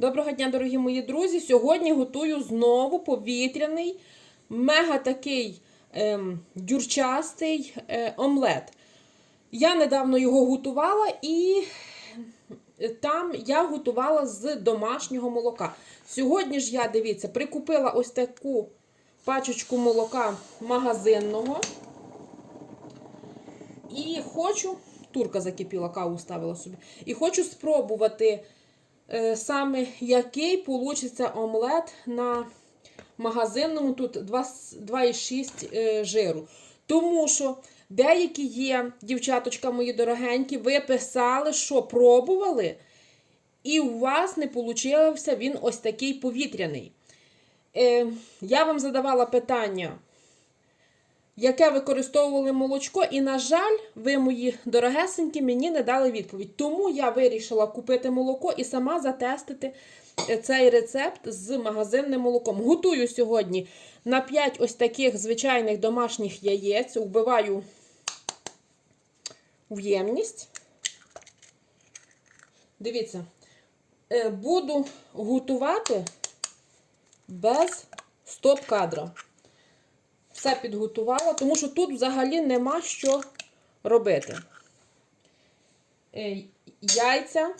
Доброго дня, дорогі мої друзі! Сьогодні готую знову повітряний, мега такий ем, дюрчастий е, омлет. Я недавно його готувала і там я готувала з домашнього молока. Сьогодні ж я, дивіться, прикупила ось таку пачечку молока магазинного. І хочу, турка закипіла, каву ставила собі. І хочу спробувати саме який получиться омлет на магазинному. Тут 2,6 е, жиру. Тому що деякі є, дівчаточка мої дорогенькі, ви писали, що пробували, і у вас не получився він ось такий повітряний. Е, я вам задавала питання яке використовували молочко, і, на жаль, ви, мої дорогесенькі, мені не дали відповідь. Тому я вирішила купити молоко і сама затестити е, цей рецепт з магазинним молоком. Готую сьогодні на 5 ось таких звичайних домашніх яєць, вбиваю в ємність. Дивіться, е, буду готувати без стоп-кадра все підготувала, тому що тут взагалі нема що робити. Е, Яйця,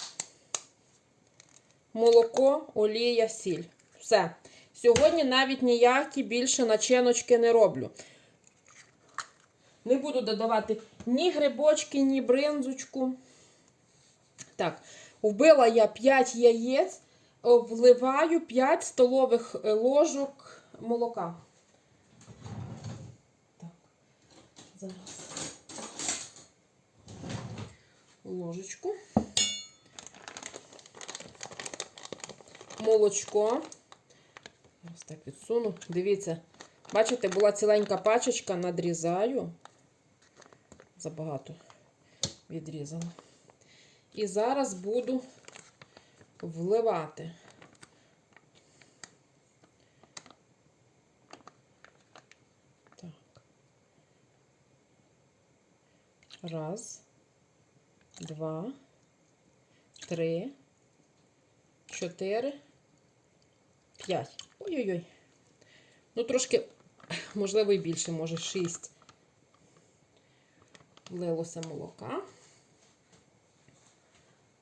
молоко, олія, сіль. Все. Сьогодні навіть ніякі більше начиночки не роблю. Не буду додавати ні грибочки, ні бринзочку. Так, вбила я 5 яєць, вливаю 5 столових ложок молока. Зараз ложечку, молочко. Ось так відсуну. Дивіться, бачите, була ціленька пачечка, надрізаю. Забагато відрізала. І зараз буду вливати. Раз, два, три, чотири, п'ять. Ой-ой-ой. Ну, трошки, можливо, і більше, може, шість. Влилося молока.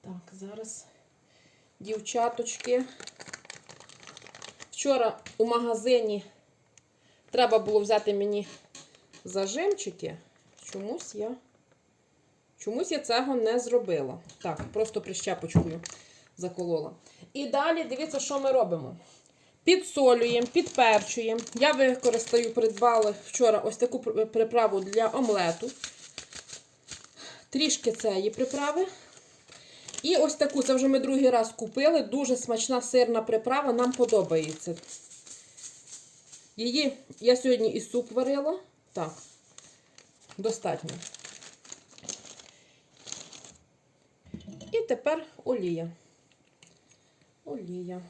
Так, зараз, дівчаточки. Вчора у магазині треба було взяти мені зажимчики. Чомусь я. Чомусь я цього не зробила. Так, просто прищепочкою заколола. І далі дивіться, що ми робимо. Підсолюємо, підперчуємо. Я використаю, придбала вчора ось таку приправу для омлету. Трішки цієї приправи. І ось таку, це вже ми другий раз купили. Дуже смачна сирна приправа, нам подобається. Її я сьогодні і суп варила. Так, достатньо. Тепер олія. Олія.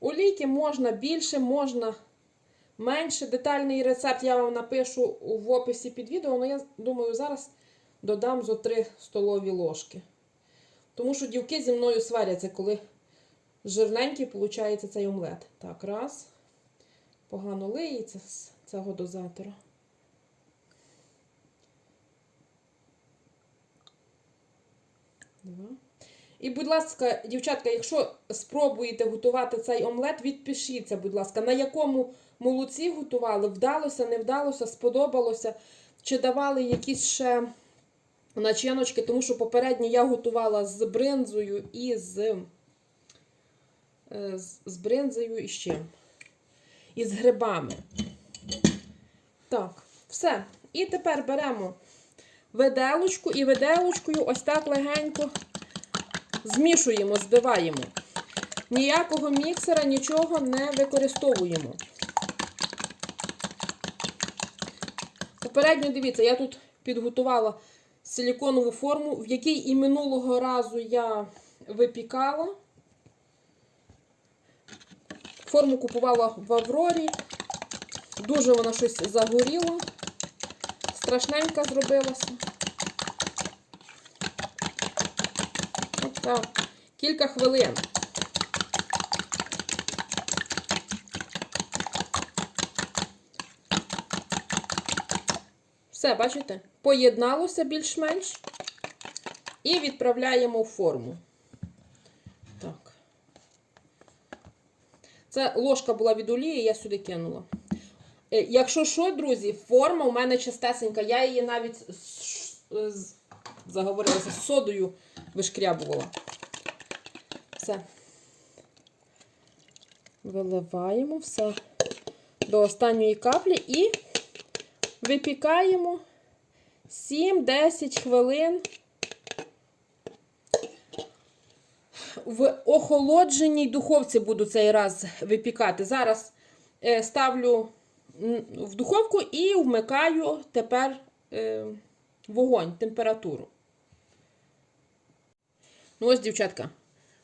Олійки можна більше, можна менше. Детальний рецепт я вам напишу в описі під відео, але я думаю, зараз додам зо 3 столові ложки. Тому що дівки зі мною сваряться, коли жирненький виходить цей омлет. Так, раз. Погано лиється з цього дозатора. І, будь ласка, дівчатка, якщо спробуєте готувати цей омлет, відпишіться, будь ласка, на якому молоці готували, вдалося, не вдалося, сподобалося, чи давали якісь ще начиночки, тому що попередньо я готувала з бринзою і з, е, з, з бринзою і ще. І з грибами. Так, все. І тепер беремо виделочку і виделочкою ось так легенько змішуємо, збиваємо. Ніякого міксера, нічого не використовуємо. Попередньо, дивіться, я тут підготувала силіконову форму, в якій і минулого разу я випікала. Форму купувала в Аврорі. Дуже вона щось загоріла. Страшненька зробилася. Так. кілька хвилин. Все, бачите? Поєдналося більш-менш. І відправляємо в форму. Так. Це ложка була від олії, я сюди кинула. Е, Якщо що, друзі, форма у мене чистесенька. Я її навіть заговорилася, з содою вишкрябувала. Все. Виливаємо все до останньої каплі і випікаємо 7-10 хвилин в охолодженій духовці буду цей раз випікати. Зараз е, ставлю в духовку і вмикаю тепер е, вогонь, температуру. Ну, ось, дівчатка,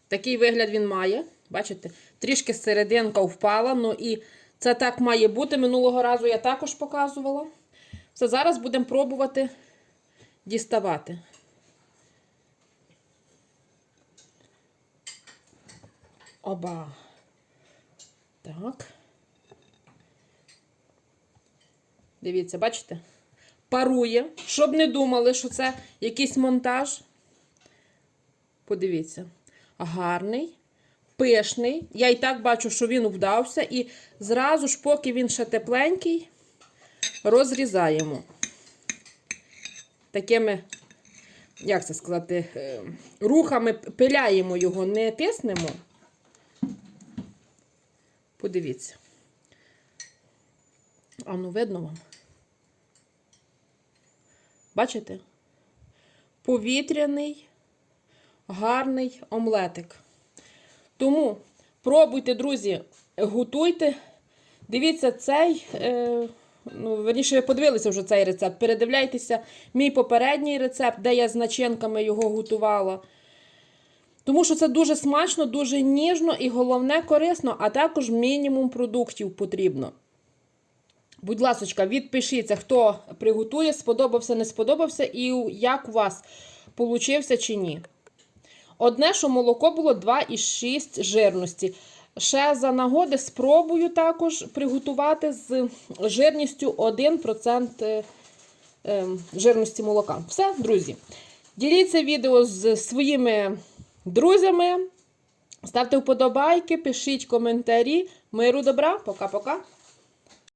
такий вигляд він має. Бачите, трішки серединка впала. Ну і це так має бути. Минулого разу я також показувала. Все, зараз будемо пробувати діставати. Оба. Так. Дивіться, бачите? Парує. Щоб не думали, що це якийсь монтаж. Подивіться. Гарний, пишний. Я і так бачу, що він вдався. І зразу ж, поки він ще тепленький, розрізаємо. Такими, як це сказати, е, рухами пиляємо його, не тиснемо. Подивіться. А ну, видно вам? Бачите? Повітряний, гарний омлетик. Тому пробуйте, друзі, готуйте. Дивіться цей, е, ну, верніше, ви подивилися вже цей рецепт. Передивляйтеся мій попередній рецепт, де я з начинками його готувала. Тому що це дуже смачно, дуже ніжно і головне корисно, а також мінімум продуктів потрібно. Будь ласка, відпишіться, хто приготує, сподобався, не сподобався, і як у вас получився чи ні. Одне, що молоко було 2,6 жирності. Ще за нагоди спробую також приготувати з жирністю 1% е, е, жирності молока. Все, друзі. Діліться відео з своїми друзями. Ставте вподобайки, пишіть коментарі. Миру добра, пока-пока.